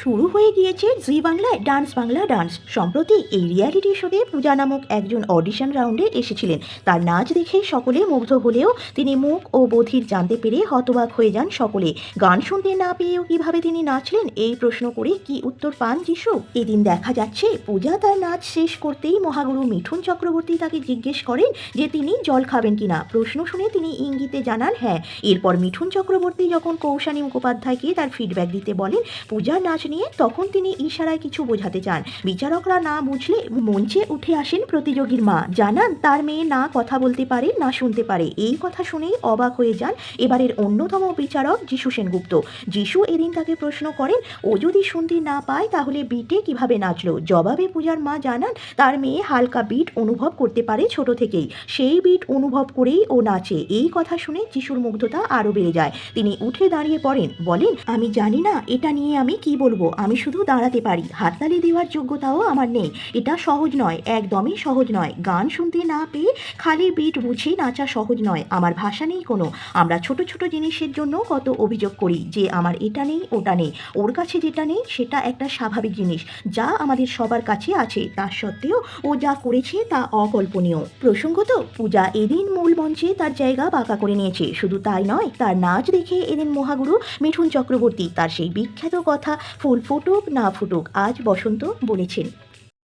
শুরু হয়ে গিয়েছে জি বাংলায় ডান্স বাংলা ডান্স। সম্প্রতি এই রিয়ালিটি শোতে পূজা নামক একজন অডিশন রাউন্ডে এসেছিলেন। তার নাচ দেখে সকলে মুগ্ধ হলেও তিনি মুখ ও বধির জানতে পেরে হতবাক হয়ে যান সকলে। গান শুনতে না পেয়েও কীভাবে তিনি নাচলেন, এই প্রশ্ন করে কি উত্তর পান যিশু? এদিন দেখা যাচ্ছে, পূজা তার নাচ শেষ করতেই মহাগুরু মিঠুন চক্রবর্তী তাকে জিজ্ঞেস করেন যে তিনি জল খাবেন কিনা? প্রশ্ন শুনে তিনি ইঙ্গিতে জানান হ্যাঁ। এরপর মিঠুন চক্রবর্তী যখন কৌশানী মুখোপাধ্যায়কে তার ফিডব্যাক দিতে বলেন, পূজার নাচ নিয়ে তখন তিনি ইশারায় কিছু বোঝাতে চান। বিচারকরা না বুঝলে মঞ্চে উঠে আসেন প্রতিযোগীর মা। জানান, তার মেয়ে না কথা বলতে পারে, না শুনতে পারে। এই কথা শুনেই অবাক হয়ে যান এবারের অন্যতম বিচারক যিশু সেনগুপ্ত। যিশু এদিন তাকে প্রশ্ন করেন, ও যদি শুনতে না পায়, তাহলে বিটে কীভাবে নাচলো? জবাবে পূজার মা জানান, তার মেয়ে হালকা বিট অনুভব করতে পারে ছোট থেকেই। সেই বিট অনুভব করেই ও নাচে। এই কথা শুনে যিশুর মুগ্ধতা আরও বেড়ে যায়। তিনি উঠে দাঁড়িয়ে পড়েন, বলেন, আমি জানি না, এটা নিয়ে আমি কি বলব? আমি শুধু দাঁড়াতে পারি। হাততালি দেওয়ার যোগ্যতাও আমার নেই। এটা সহজ নয়, একদমই সহজ নয়। গান শুনতে না পেয়ে খালি বিট বুঝে নাচা সহজ নয়। আমার ভাষা নেই কোনো। আমরা ছোট ছোট জিনিসের জন্য কত অভিযোগ করি যে আমার এটা নেই, ওটা নেই। ওর কাছে যেটা নেই, সেটা একটা স্বাভাবিক জিনিস। যা আমাদের সবার কাছে আছে, তা সত্ত্বেও ও যা করেছে তা অকল্পনীয়। প্রসঙ্গত, পূজা এদিন মূল মঞ্চে তার জায়গা বাঁকা করে নিয়েছে। শুধু তাই নয়, তার নাচ দেখে এদিন মহাগুরু মিঠুন চক্রবর্তী, তার সেই বিখ্যাত কথা ফুল ফুটুক না ফুটুক আজ বসন্ত বলেছেন